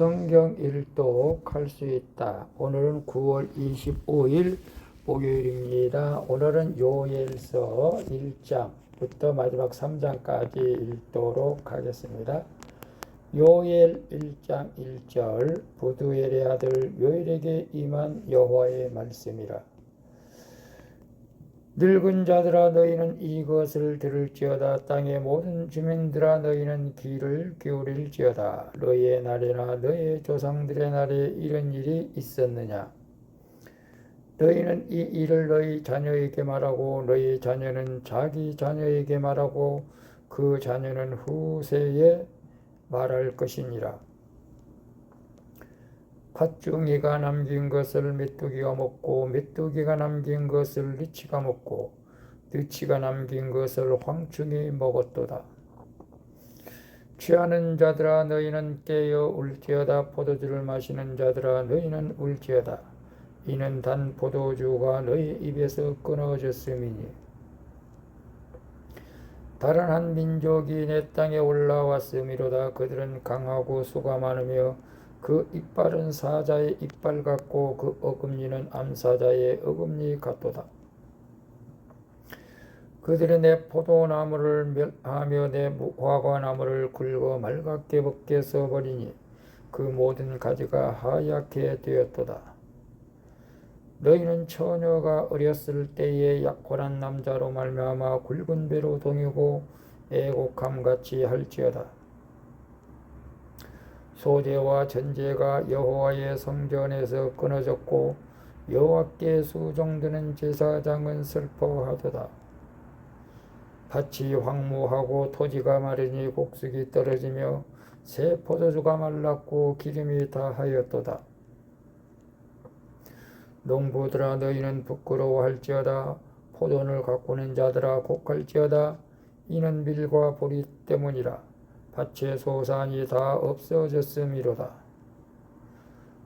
성경 일독 할 수 있다. 오늘은 9월 25일 목요일입니다. 오늘은 요엘서 1장부터 마지막 3장까지 읽도록 하겠습니다. 요엘 1장 1절 부두엘의 아들 요엘에게 임한 여호와의 말씀이라. 늙은 자들아 너희는 이것을 들을지어다. 땅의 모든 주민들아 너희는 귀를 기울일지어다. 너희의 날에나 너희의 조상들의 날에 이런 일이 있었느냐? 너희는 이 일을 너희 자녀에게 말하고 너희 자녀는 자기 자녀에게 말하고 그 자녀는 후세에 말할 것이니라 팥중이가 남긴 것을 메뚜기가 먹고 메뚜기가 남긴 것을 느치가 먹고 느치가 남긴 것을 황충이 먹었도다. 취하는 자들아 너희는 깨어 울지어다. 포도주를 마시는 자들아 너희는 울지어다. 이는 단 포도주가 너희 입에서 끊어졌음이니. 다른 한 민족이 내 땅에 올라왔음이로다. 그들은 강하고 수가 많으며 그 이빨은 사자의 이빨 같고 그 어금니는 암사자의 어금니 같도다. 그들이 내 포도나무를 멸하며 내 무화과나무를 긁어 말갛게 벗겨 써버리니 그 모든 가지가 하얗게 되었도다. 너희는 처녀가 어렸을 때에 약혼한 남자로 말미암아 굵은 배로 동이고 애곡함같이 할지어다. 소재와 전제가 여호와의 성전에서 끊어졌고 여호와께 수종드는 제사장은 슬퍼하도다. 밭이 황무하고 토지가 마르니 곡식이 떨어지며 새 포도주가 말랐고 기름이 다하였도다. 농부들아 너희는 부끄러워할지어다 포도를 가꾸는 자들아 곡할지어다 이는 밀과 보리 때문이라 밭의 소산이 다 없어졌음이로다.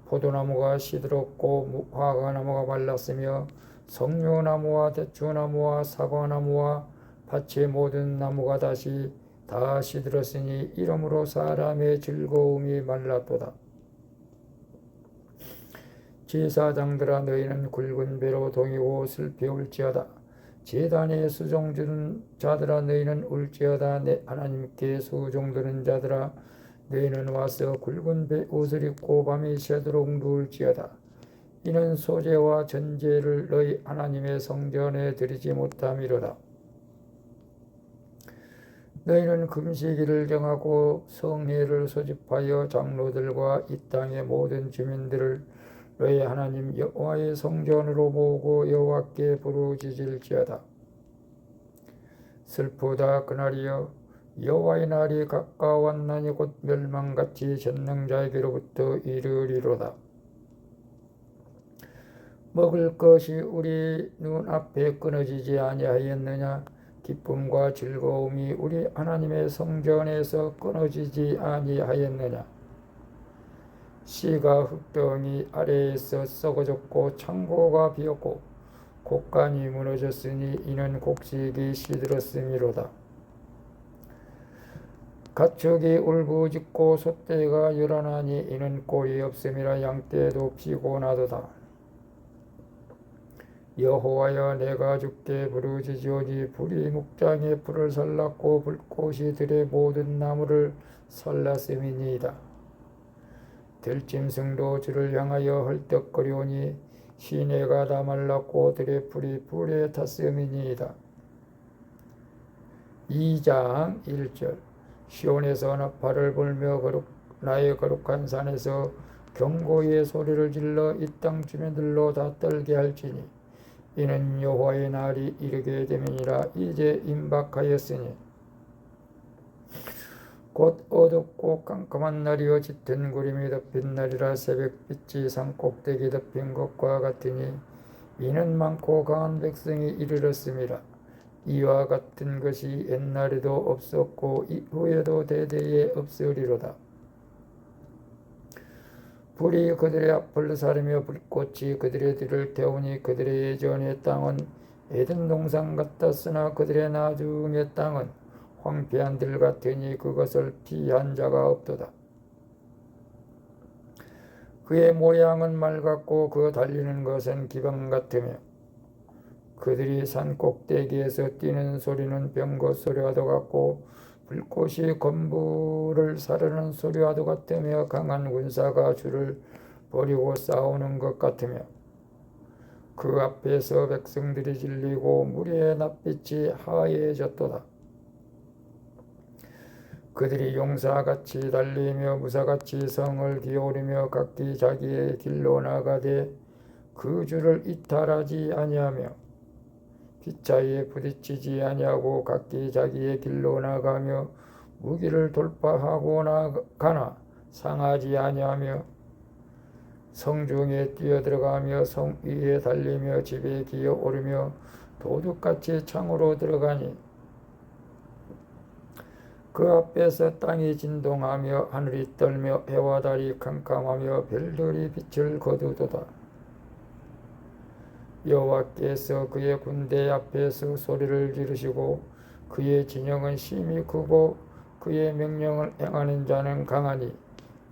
포도나무가 시들었고 화과나무가 말랐으며 석류나무와 대추나무와 사과나무와 밭의 모든 나무가 다시 다 시들었으니 이러므로 사람의 즐거움이 말랐도다. 제사장들아 너희는 굵은 배로 동이고 슬피 울지어다. 재단에 수종드는 자들아 너희는 울지어다. 내 하나님께 수종드는 자들아 너희는 와서 굵은 배 옷을 입고 밤이 새도록 누울지어다. 이는 소재와 전제를 너희 하나님의 성전에 드리지 못함이로다. 너희는 금식일을 정하고 성회를 소집하여 장로들과 이 땅의 모든 주민들을 너희 하나님 여호와의 성전으로 모으고 여호와께 부르짖을지어다. 슬프다 그날이여 여호와의 날이 가까웠나니 곧 멸망같이 전능자에게로부터 이르리로다. 먹을 것이 우리 눈앞에 끊어지지 아니하였느냐 기쁨과 즐거움이 우리 하나님의 성전에서 끊어지지 아니하였느냐 씨가 흙덩이 아래에서 썩어졌고 창고가 비었고 곡간이 무너졌으니 이는 곡식이 시들었음이로다. 가축이 울부짖고 소떼가 요란하니 이는 꼴이 없음이라 양떼도 피곤하도다. 여호와여 내가 주께 부르짖으오니 불이 목장에 불을 살랐고 불꽃이 들의 모든 나무를 살랐음이니이다. 들짐승도 주를 향하여 헐떡거리오니 시내가 다 말랐고 들의 풀이 불에 탔음이니이다. 2장 1절 시온에서 나팔을 불며 거룩, 나의 거룩한 산에서 경고의 소리를 질러 이 땅 주민들로 다 떨게 할지니 이는 여호와의 날이 이르게 되면이라 이제 임박하였으니 곧 어둡고 깜깜한 날이여 짙은 구름이 덮인 날이라 새벽빛이 산 꼭대기 덮인 것과 같으니 이는 많고 강한 백성이 이르렀습니다. 이와 같은 것이 옛날에도 없었고 이후에도 대대에 없으리로다. 불이 그들의 앞을 사르며 불꽃이 그들의 뒤를 태우니 그들의 예전의 땅은 에덴 동산 같았으나 그들의 나중의 땅은 황폐한 들 같으니 그것을 피한 자가 없도다. 그의 모양은 말 같고 그 달리는 것은 기방 같으며 그들이 산 꼭대기에서 뛰는 소리는 병거 소리와도 같고 불꽃이 건물을 사르는 소리와도 같으며 강한 군사가 줄을 버리고 싸우는 것 같으며 그 앞에서 백성들이 질리고 무리의 낯빛이 하얘졌도다. 그들이 용사같이 달리며 무사같이 성을 기울이며 각기 자기의 길로 나가되 그 줄을 이탈하지 아니하며 기차에 부딪히지 아니하고 각기 자기의 길로 나가며 무기를 돌파하고 나가나 상하지 아니하며 성중에 뛰어들어가며 성 위에 달리며 집에 기어오르며 도둑같이 창으로 들어가니 그 앞에서 땅이 진동하며 하늘이 떨며 해와 달이 캄캄하며 별들이 빛을 거두도다. 여호와께서 그의 군대 앞에서 소리를 지르시고 그의 진영은 심히 크고 그의 명령을 행하는 자는 강하니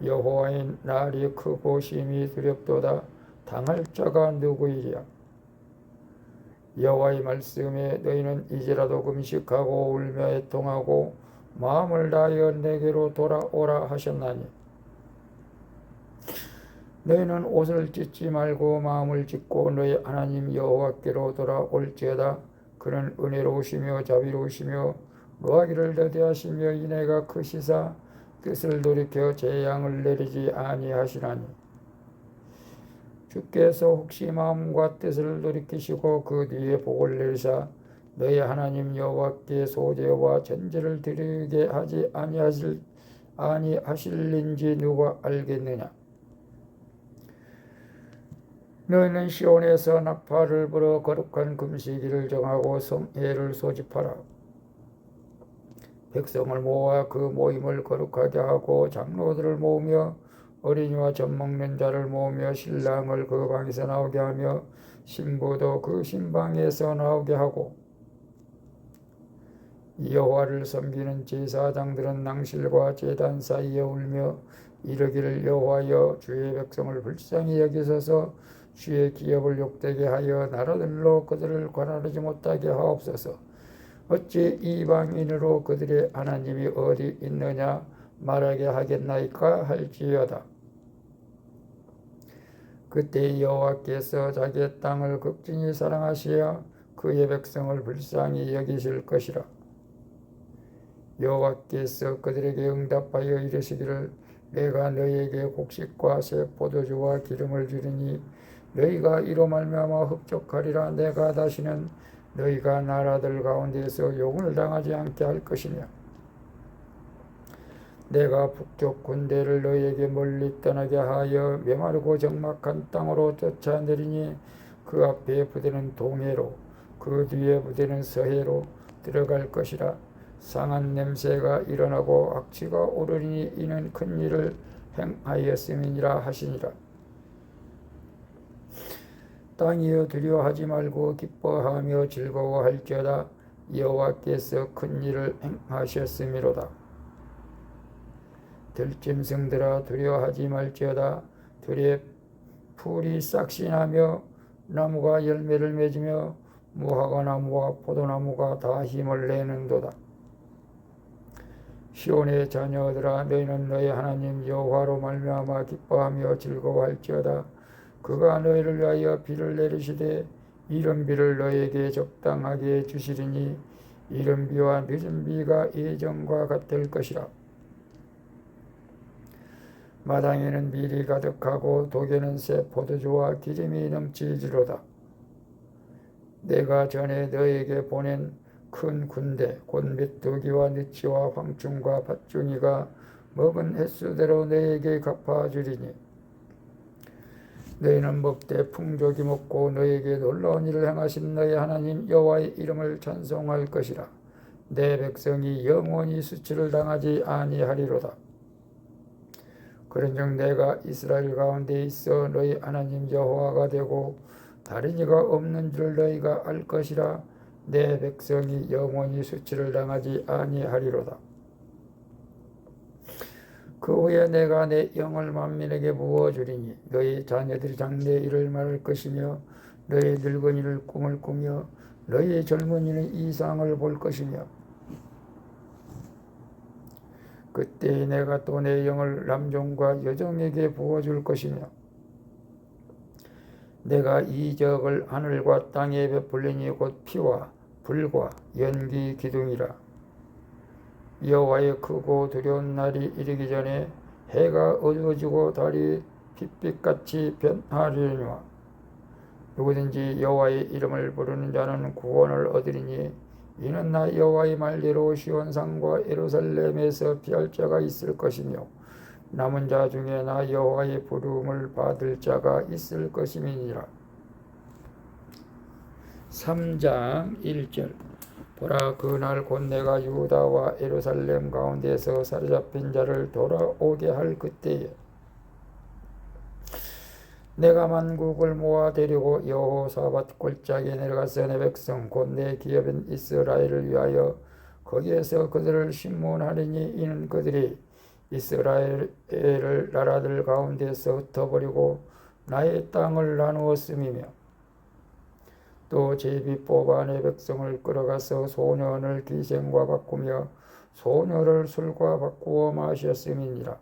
여호와의 날이 크고 심히 두렵도다. 당할 자가 누구이랴? 여호와의 말씀에 너희는 이제라도 금식하고 울며 애통하고 마음을 다하여 내게로 돌아오라 하셨나니. 너희는 옷을 찢지 말고 마음을 찢고 너희 하나님 여호와께로 돌아올지어다. 그는 은혜로우시며 자비로우시며 노하기를 더디하시며 이내가 크시사 뜻을 돌이켜 재앙을 내리지 아니하시나니. 주께서 혹시 마음과 뜻을 돌이키시고 그 뒤에 복을 내리사 너희 하나님 여호와께 소제와 전제를 드리게 하지 아니하실 아니하실린지 누가 알겠느냐? 너희는 시온에서 나팔을 불어 거룩한 금식일을 정하고 성회를 소집하라. 백성을 모아 그 모임을 거룩하게 하고 장로들을 모으며 어린이와 젖 먹는 자를 모으며 신랑을 그 방에서 나오게 하며 신부도 그 신방에서 나오게 하고 여호와를 섬기는 제사장들은 낭실과 제단 사이에 울며 이르기를 여호와여 주의 백성을 불쌍히 여기소서. 주의 기업을 욕되게 하여 나라들로 그들을 관할하지 못하게 하옵소서. 어찌 이방인으로 그들의 하나님이 어디 있느냐? 말하게 하겠나이까 할지어다. 그때 여호와께서 자기의 땅을 극진히 사랑하시어 그의 백성을 불쌍히 여기실 것이라 여호와께서 그들에게 응답하여 이르시기를 내가 너희에게 곡식과 새 포도주와 기름을 주리니 너희가 이로 말미암아 흡족하리라. 내가 다시는 너희가 나라들 가운데서 욕을 당하지 않게 할 것이며 내가 북쪽 군대를 너희에게 멀리 떠나게 하여 메마르고 적막한 땅으로 쫓아내리니 그 앞에 부대는 동해로 그 뒤에 부대는 서해로 들어갈 것이라 상한 냄새가 일어나고 악취가 오르니 이는 큰 일을 행하였음이니라 하시니라. 땅이여 두려워하지 말고 기뻐하며 즐거워할지어다 여호와께서 큰 일을 행하셨음이로다. 들짐승들아 두려워하지 말지어다 들의 풀이 싹시 나며 나무가 열매를 맺으며 무화과 나무와 포도나무가 다 힘을 내는도다. 시온의 자녀들아 너희는 너희 하나님 여호와로 말미암아 기뻐하며 즐거워할지어다. 그가 너희를 위하여 비를 내리시되 이른 비를 너희에게 적당하게 주시리니 이른 비와 늦은 비가 예전과 같을 것이라. 마당에는 밀이 가득하고 독에는 새 포도주와 기름이 넘치지로다. 내가 전에 너에게 보낸 큰 군대 곧 메뚜기와 느치와 황충과 밭중이가 먹은 횟수대로 너에게 갚아주리니 너희는 먹되 풍족이 먹고 너에게 놀라운 일을 행하신 너희 하나님 여호와의 이름을 찬송할 것이라. 내 백성이 영원히 수치를 당하지 아니하리로다. 그런즉 내가 이스라엘 가운데 있어 너희 하나님 여호와가 되고 다른 이가 없는 줄 너희가 알 것이라 내 백성이 영원히 수치를 당하지 아니하리로다. 그 후에 내가 내 영을 만민에게 부어주리니 너희 자녀들이 장래 일을 말할 것이며 너희 늙은이를 꿈을 꾸며 너희 젊은이는 이상을 볼 것이며 그때 내가 또 내 영을 남종과 여종에게 부어줄 것이며 내가 이적을 하늘과 땅에 베풀리니 곧 피와 불과 연기 기둥이라. 여호와의 크고 두려운 날이 이르기 전에 해가 어두워지고 달이 핏빛같이 변하리니와. 누구든지 여호와의 이름을 부르는 자는 구원을 얻으리니 이는 나 여호와의 말대로 시온산과 예루살렘에서 피할 자가 있을 것이며 남은 자 중에 나 여호와의 부름을 받을 자가 있을 것임이니라. 3장 1절 보라 그날 곧 내가 유다와 예루살렘 가운데서 사로잡힌 자를 돌아오게 할 그때에 내가 만국을 모아 데리고 여호사밧 골짜기에 내려가서 내 백성 곧 내 기업인 이스라엘을 위하여 거기에서 그들을 신문하리니 이는 그들이 이스라엘을 나라들 가운데서 흩어버리고 나의 땅을 나누었음이며 또 제비 뽑아 내 백성을 끌어가서 소년을 기생과 바꾸며 소녀를 술과 바꾸어 마셨음이니라.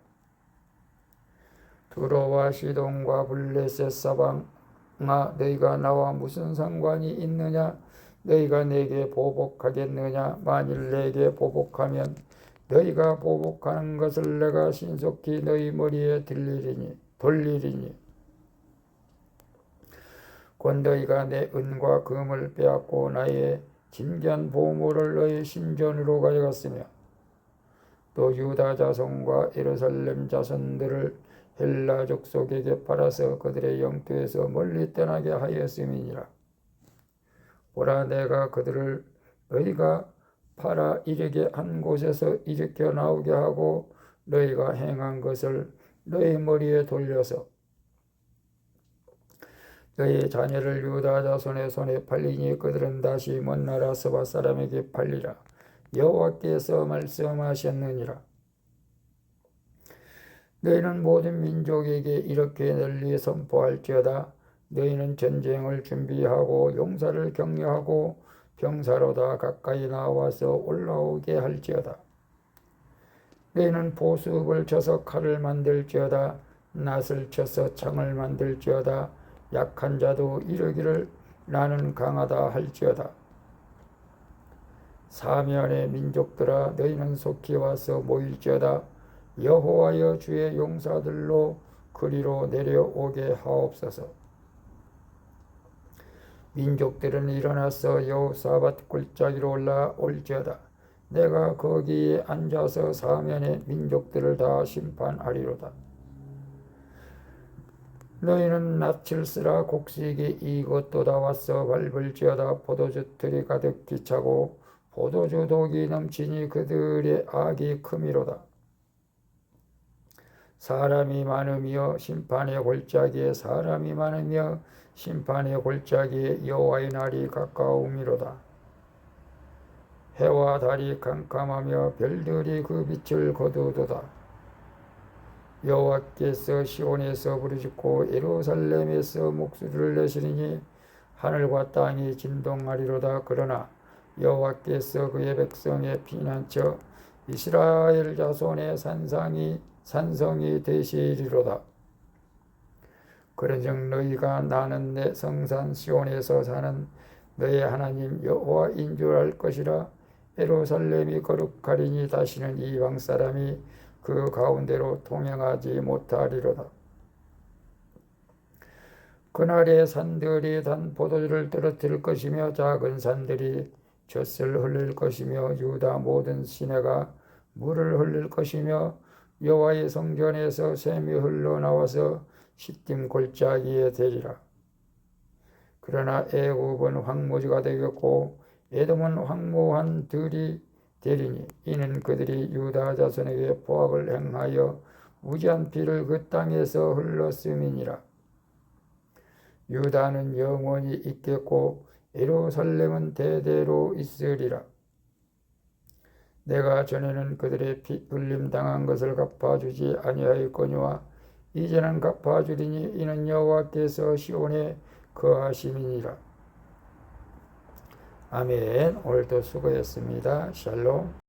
두로와 시동과 블레셋 사방아 너희가 나와 무슨 상관이 있느냐 너희가 내게 보복하겠느냐 만일 내게 보복하면 너희가 보복하는 것을 내가 신속히 너희 머리에 들리리니 돌리리니 곧 너희가 내 은과 금을 빼앗고 나의 진귀한 보물을 너희 신전으로 가져갔으며 또 유다 자손과 예루살렘 자손들을 헬라 족속에게 팔아서 그들의 영토에서 멀리 떠나게 하였음이니라. 보라 내가 그들을 너희가 팔아 이르게 한 곳에서 일으켜 나오게 하고 너희가 행한 것을 너희 머리에 돌려서 너희 자녀를 유다 자손의 손에 팔리니 그들은 다시 먼 나라 서바 사람에게 팔리라. 여호와께서 말씀하셨느니라. 너희는 모든 민족에게 이렇게 널리 선포할지어다. 너희는 전쟁을 준비하고 용사를 격려하고 병사로 다 가까이 나와서 올라오게 할지어다 너희는 보습을 쳐서 칼을 만들지어다 낫을 쳐서 창을 만들지어다 약한 자도 이르기를 나는 강하다 할지어다. 사면의 민족들아 너희는 속히 와서 모일지어다. 여호와여 주의 용사들로 그리로 내려오게 하옵소서. 민족들은 일어나서 여호사밧 굴짜기로 올라올지어다. 내가 거기에 앉아서 사면의 민족들을 다 심판하리로다. 너희는 낯을 쓰라 곡식이 이것도 다 왔어 밟을지어다 포도주 틀이 가득히 차고 포도주 독이 넘치니 그들의 악이 크미로다. 사람이 많으며 심판의 골짜기에 사람이 많으며 심판의 골짜기에 여호와의 날이 가까움이로다. 해와 달이 캄캄하며 별들이 그 빛을 거두도다. 여호와께서 시온에서 부르짖고 예루살렘에서 목소리를 내시니 하늘과 땅이 진동하리로다 그러나 여호와께서 그의 백성의 피난처 이스라엘 자손의 산상이 산성이 되시리로다 그런즉 너희가 나는 내 성산 시온에서 사는 너의 하나님 여호와인 줄 알 것이라 예루살렘이 거룩하리니 다시는 이방 사람이 그 가운데로 통행하지 못하리로다. 그날에 산들이 단 포도주를 떨어뜨릴 것이며 작은 산들이 젖을 흘릴 것이며 유다 모든 시내가 물을 흘릴 것이며 여호와의 성전에서 샘이 흘러나와서 시딤 골짜기에 되리라. 그러나 애굽은 황무지가 되겠고 에돔은 황무한 들이 되리니 이는 그들이 유다 자손에게 포악을 행하여 무지한 피를 그 땅에서 흘렀음이니라. 유다는 영원히 있겠고 예루살렘은 대대로 있으리라. 내가 전에는 그들의 피 흘림 당한 것을 갚아주지 아니하였거니와 이제는 갚아주리니 이는 여호와께서 시온에 거하심이니라. 아멘. 오늘도 수고했습니다. 샬롬.